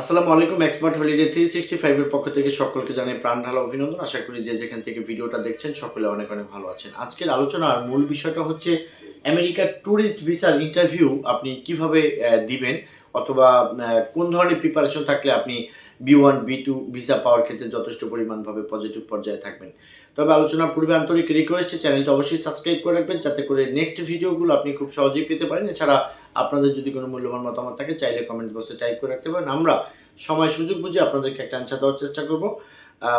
আসসালামু আলাইকুম expert holiday three sixty ফাইভের পক্ষ থেকে সকলকে জানাই প্রাণ ঢালা অভিনন্দন। আশা করি যে যেখান থেকে ভিডিওটা দেখছেন সকলে অনেক অনেক ভালো আছেন। আজকের আলোচনার মূল বিষয়টা হচ্ছে আমেরিকার ট্যুরিস্ট ভিসার ইন্টারভিউ আপনি কীভাবে দিবেন অথবা কোন ধরনের প্রিপারেশন থাকলে আপনি B one B two visa পাওয়ার ক্ষেত্রে যথেষ্ট পরিমাণভাবে পজিটিভ পর্যায়ে থাকবেন। তবে আলোচনার পূর্বে আন্তরিক রিকোয়েস্ট চ্যানেলটা অবশ্যই সাবস্ক্রাইব করে রাখবেন, যাতে করে নেক্সট ভিডিওগুলো আপনি খুব সহজেই পেতে পারেন। এছাড়া আপনাদের যদি কোনো মূল্যবান মতামত থাকে, চাইলে কমেন্ট বক্সে টাইপ করে রাখতে পারেন। আমরা সময় সুযোগ বুঝে আপনাদেরকে একটা অ্যান্সার দেওয়ার চেষ্টা করব।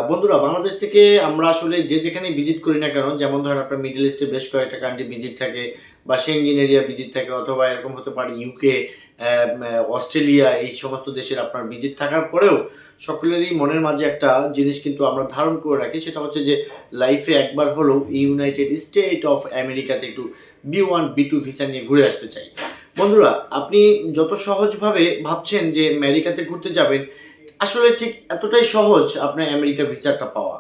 বন্ধুরা, বাংলাদেশ থেকে আমরা আসলে যে যেখানে ভিজিট করি না কেন, যেমন ধরেন আপনার মিডল ইস্টে বেশ কয়েকটা কান্ট্রি ভিজিট থাকে, বা সেঙ্গিন এরিয়া ভিজিট থাকে, অথবা এরকম হতে পারে ইউকে অস্ট্রেলিয়া, এই সমস্ত দেশের আপনার ভিজিট থাকার পরেও সকলেরই মনের মাঝে একটা জিনিস কিন্তু আমরা ধারণ করে রাখি, সেটা হচ্ছে যে লাইফে একবার হলেও ইউনাইটেড স্টেট অফ আমেরিকাতে একটু B one B two visa নিয়ে ঘুরে আসতে চাই। বন্ধুরা, আপনি যত সহজভাবে ভাবছেন যে আমেরিকাতে ঘুরতে যাবেন, আসলে ঠিক এতটাই সহজ আপনার আমেরিকা ভিসাটা পাওয়া।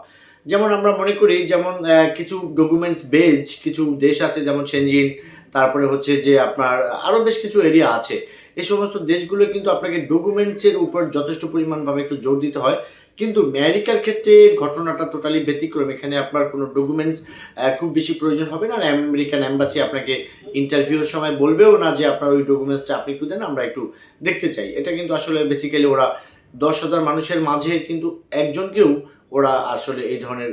যেমন আমরা মনে করি, যেমন কিছু ডকুমেন্টস বেজ কিছু দেশ আছে যেমন সেনজিন তারপরে হচ্ছে যে আপনার আরও বেশ কিছু এরিয়া আছে। এই সমস্ত দেশগুলো কিন্তু আপনাকে ডকুমেন্টসের উপর যথেষ্ট পরিমাণভাবে একটু জোর দিতে হয়। কিন্তু আমেরিকার ক্ষেত্রে ঘটনাটা টোটালি ব্যতিক্রম। এখানে আপনার কোনো ডকুমেন্টস খুব বেশি প্রয়োজন হবে না। আর আমেরিকান এম্বাসি আপনাকে ইন্টারভিউর সময় বলবেও না যে আপনার ওই ডকুমেন্টসটা আপনি একটু দেন, আমরা একটু দেখতে চাই। এটা কিন্তু আসলে বেসিক্যালি ওরা দশ হাজার মানুষের মাঝে কিন্তু একজনকেও ওরা আসলে এই ধরনের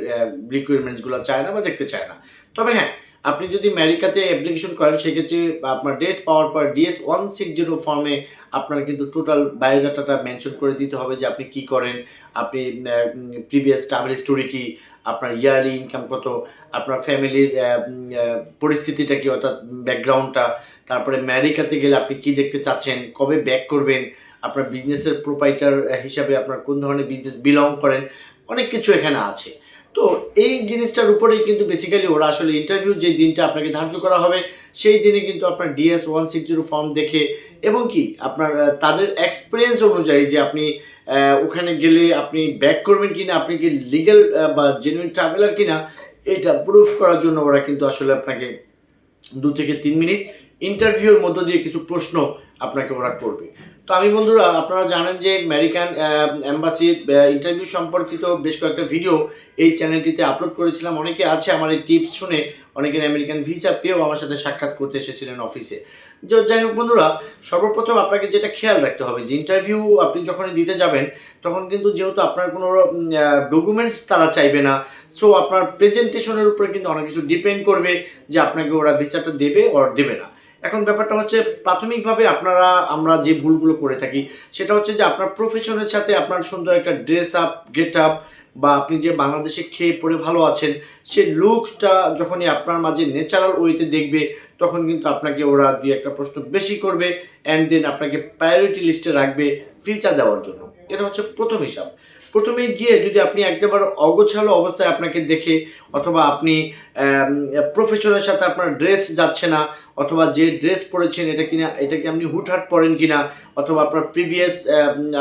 রিকোয়ারমেন্টসগুলো চায় না বা দেখতে চায় না। তবে হ্যাঁ আপনি যদি আমেরিকাতে অ্যাপ্লিকেশন করেন, সেক্ষেত্রে আপনার ডেট পাওয়ার পর ডিএস ওয়ান সিক্স জিরো ফর্মে আপনার কিন্তু টোটাল বায়োডাটাটা মেনশন করে দিতে হবে যে আপনি কি করেন, আপনি প্রিভিয়াস ট্রাভেল স্টোরি কি, আপনার ইয়ারলি ইনকাম কত, আপনার ফ্যামিলির পরিস্থিতিটা কি, অর্থাৎ ব্যাকগ্রাউন্ডটা তারপরে আমেরিকাতে গেলে আপনি কি দেখতে চাচ্ছেন, কবে ব্যাক করবেন, আপনার বিজনেসের প্রোপাইটার হিসাবে আপনার কোন ধরনের বিজনেস বিলং করেন, অনেক কিছু এখানে আছে। তো এই জিনিসটার উপরেই কিন্তু বেসিক্যালি ওরা আসলে ইন্টারভিউ যে দিনটা আপনাকে ধার্য করা হবে, সেই দিনে কিন্তু আপনার DS one six zero form দেখে এবং কি আপনার তাদের এক্সপিরিয়েন্স অনুযায়ী যে আপনি ওখানে গেলে আপনি ব্যাক করবেন কিনা, আপনি কি লিগ্যাল বা জেনুইন ট্রাভেলার কিনা, এটা প্রুফ করার জন্য ওরা কিন্তু আসলে আপনাকে দু থেকে তিন মিনিট ইন্টারভিউর মধ্য দিয়ে কিছু প্রশ্ন আপনাকে ওরা করবে। তো আমি বন্ধুরা, আপনারা জানেন যে আমেরিকান অ্যাম্বাসির ইন্টারভিউ সম্পর্কিত বেশ কয়েকটা ভিডিও এই চ্যানেলটিতে আপলোড করেছিলাম। অনেকে আছে আমার এই টিপস শুনে, অনেকের আমেরিকান ভিসা পেয়েও আমার সাথে সাক্ষাৎ করতে এসেছিলেন অফিসে যাই হোক বন্ধুরা, সর্বপ্রথম আপনাকে যেটা খেয়াল রাখতে হবে, যে ইন্টারভিউ আপনি যখনই দিতে যাবেন, তখন কিন্তু যেহেতু আপনার কোনো ডকুমেন্টস তারা চাইবে না সো আপনার প্রেজেন্টেশনের উপরে কিন্তু অনেক কিছু ডিপেন্ড করবে যে আপনাকে ওরা ভিসাটা দেবে ওর দেবে না। এখন ব্যাপারটা হচ্ছে প্রাথমিকভাবে আপনারা, আমরা যে ভুলগুলো করে থাকি, সেটা হচ্ছে যে আপনার প্রফেশনের সাথে আপনার সুন্দর একটা ড্রেস আপ গেট আপ বা আপনি যে বাংলাদেশে খেয়ে পড়ে ভালো আছেন, সে লুকটা যখনই আপনার মাঝে ন্যাচারাল ওয়েতে দেখবে, তখন কিন্তু আপনাকে ওরা দুই একটা প্রশ্ন বেশি করবে অ্যান্ড দেন আপনাকে প্রায়োরিটি লিস্টে রাখবে ভিসা দেওয়ার জন্য। এটা হচ্ছে প্রথম হিসাব। প্রথমে গিয়ে যদি আপনি একবার অগোছালো অবস্থায় আপনাকে দেখে অথবা আপনি প্রফেশনের সাথে আপনার ড্রেস যাচ্ছে না অথবা যে ড্রেস পরেছেন এটা কিনা, এটা কি আপনি হুটহাট পরেন কিনা অথবা আপনার প্রিভিয়াস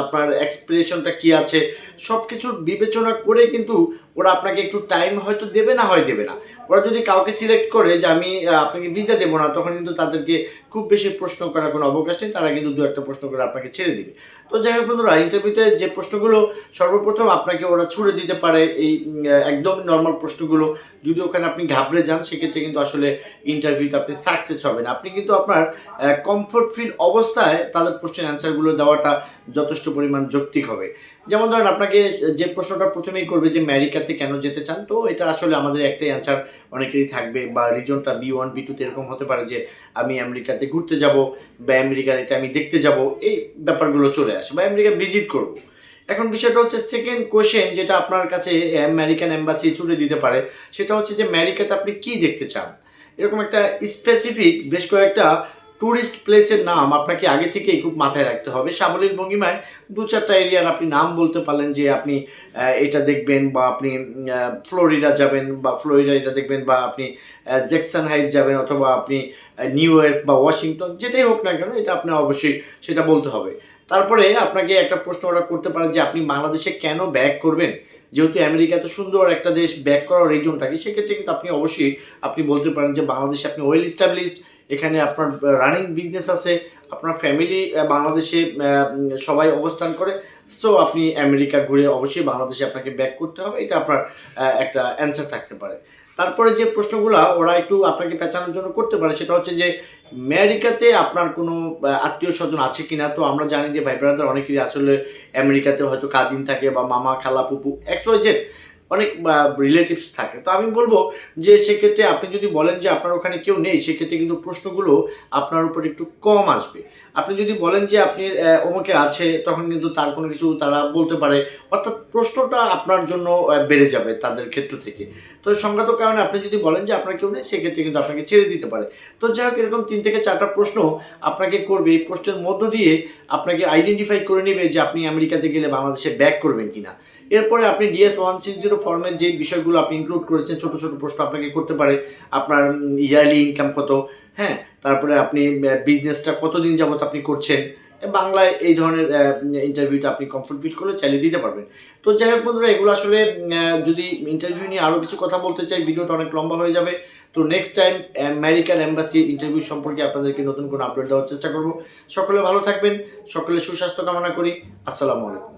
আপনার এক্সপ্রেশনটা কি আছে সব কিছুর বিবেচনা করে কিন্তু ওরা আপনাকে একটু টাইম হয়তো দেবে না হয় দেবে না। ওরা যদি কাউকে সিলেক্ট করে যে আমি আপনাকে ভিসা দেবো না, তখন কিন্তু তাদেরকে খুব বেশি প্রশ্ন করার কোনো অবকাশ নেই, তারা কিন্তু দু একটা প্রশ্ন করে আপনাকে ছেড়ে দিবে। তো যাই হোক বন্ধুরা ইন্টারভিউতে যে প্রশ্নগুলো সর্বপ্রথম আপনাকে ওরা ছুড়ে দিতে পারে, এই একদম নর্মাল প্রশ্নগুলো। যদি ওখানে আপনি ঘাবড়ে যান, সেক্ষেত্রে কিন্তু আসলে ইন্টারভিউতে আপনি সাকসেস হবেন আপনি কিন্তু আপনার কমফোর্ট ফিল অবস্থায় তাদের প্রশ্নের অ্যান্সারগুলো দেওয়াটা যথেষ্ট পরিমাণ যৌক্তিক হবে। যেমন ধরেন, আপনাকে যে প্রশ্নটা প্রথমেই করবে যে আমেরিকাতে কেন যেতে চান? তো এটা আসলে আমাদের একটাই অ্যান্সার অনেকেরই থাকবে বা রিজনটা বি ওয়ান বি টুতে এরকম হতে পারে যে আমি আমেরিকাতে ঘুরতে যাব বা আমেরিকার এটা আমি দেখতে যাব, এই ব্যাপারগুলো চলে আসে বা আমেরিকা ভিজিট করব। এখন বিষয়টা হচ্ছে সেকেন্ড কোয়েশ্চেন যেটা আপনার কাছে আমেরিকান এম্বাসি ছুটে দিতে পারে, সেটা হচ্ছে যে আমেরিকাতে আপনি কি দেখতে চান? এরকম একটা স্পেসিফিক বেশ কয়েকটা ট্যুরিস্ট প্লেসের নাম আপনাকে আগে থেকেই খুব মাথায় রাখতে হবে। সাবলীল ভঙ্গিমায় দু চারটা এরিয়ার আপনি নাম বলতে পারলেন যে আপনি এটা দেখবেন বা আপনি ফ্লোরিডা যাবেন বা ফ্লোরিডা এটা দেখবেন বা আপনি জ্যাকসন হাইট যাবেন অথবা আপনি নিউ ইয়র্ক বা ওয়াশিংটন, যেটাই হোক না কেন, এটা আপনি অবশ্যই সেটা বলতে হবে। তারপরে আপনাকে একটা প্রশ্ন ওরা করতে পারে যে আপনি বাংলাদেশে কেন ব্যাক করবেন? যেহেতু আমেরিকা এত সুন্দর একটা দেশ ব্যাক করার রিজনটা কি সেক্ষেত্রে কিন্তু আপনি অবশ্যই আপনি বলতে পারেন যে বাংলাদেশে আপনি ওয়েল স্টাবলিশড এখানে আপনার রানিং বিজনেস আছে, আপনার ফ্যামিলি বাংলাদেশে সবাই অবস্থান করে। সো আপনি আমেরিকা ঘুরে অবশ্যই বাংলাদেশে আপনাকে ব্যাক করতে হবে, এটা আপনার একটা অ্যান্সার থাকতে পারে। তারপরে যে প্রশ্নগুলো, ওরা একটু আপনাকে পেঁচানোর জন্য করতে পারে, সেটা হচ্ছে যে, আমেরিকাতে আপনার কোনো আত্মীয় স্বজন আছে কিনা? তো আমরা জানি যে ভাই ব্রাদার অনেকেরই আসলে আমেরিকাতে হয়তো কাজিন থাকে বা মামা, খালা পুপু এক্স ওয়াই জেড অনেক রিলেটিভস থাকে। তো আমি বলব যে, সেক্ষেত্রে আপনি যদি বলেন যে, আপনার ওখানে কেউ নেই, সেক্ষেত্রে কিন্তু প্রশ্নগুলো আপনার উপর একটু কম আসবে। আপনি যদি বলেন যে, আপনি অমুকে আছে, তখন কিন্তু তার কোনো কিছু তারা বলতে পারে। অর্থাৎ প্রশ্নটা আপনার জন্য বেড়ে যাবে তাদের ক্ষেত্র থেকে। তো সংগত কারণে আপনি যদি বলেন যে, আপনার কেউ নেই, সেক্ষেত্রে কিন্তু আপনাকে ছেড়ে দিতে পারে। তো যাই হোক, এরকম তিন থেকে চারটা প্রশ্ন আপনাকে করবে। এই প্রশ্নের মধ্য দিয়ে আপনাকে আইডেন্টিফাই করে নেবে যে, আপনি আমেরিকাতে গেলে বাংলাদেশে ব্যাক করবেন কিনা। এরপরে আপনি ডিএস ওয়ান সিক্স জিরো ফর্মের যে বিষয়গুলো আপনি ইনক্লুড করেছেন, ছোট ছোট প্রশ্ন আপনাকে করতে পারে। আপনার ইয়ারলি ইনকাম কত? হ্যাঁ তারপরে আপনি বিজনেসটা কতদিন যাবত আপনি করছেন? বাংলায় এই ধরনের ইন্টারভিউটা আপনি কমফোর্ট ফিল করলে চালিয়ে দিতে পারবেন। তো যাই হোক বন্ধুরা, এগুলো আসলে যদি ইন্টারভিউ নিয়ে আরও কিছু কথা বলতে চাই, ভিডিওটা অনেক লম্বা হয়ে যাবে। তো next time American embassy interview সম্পর্কে আপনাদেরকে নতুন কোনো আপডেট দেওয়ার চেষ্টা করব। সকলে ভালো থাকবেন, সকলে সুস্বাস্থ্য কামনা করি। আসসালামু আলাইকুম।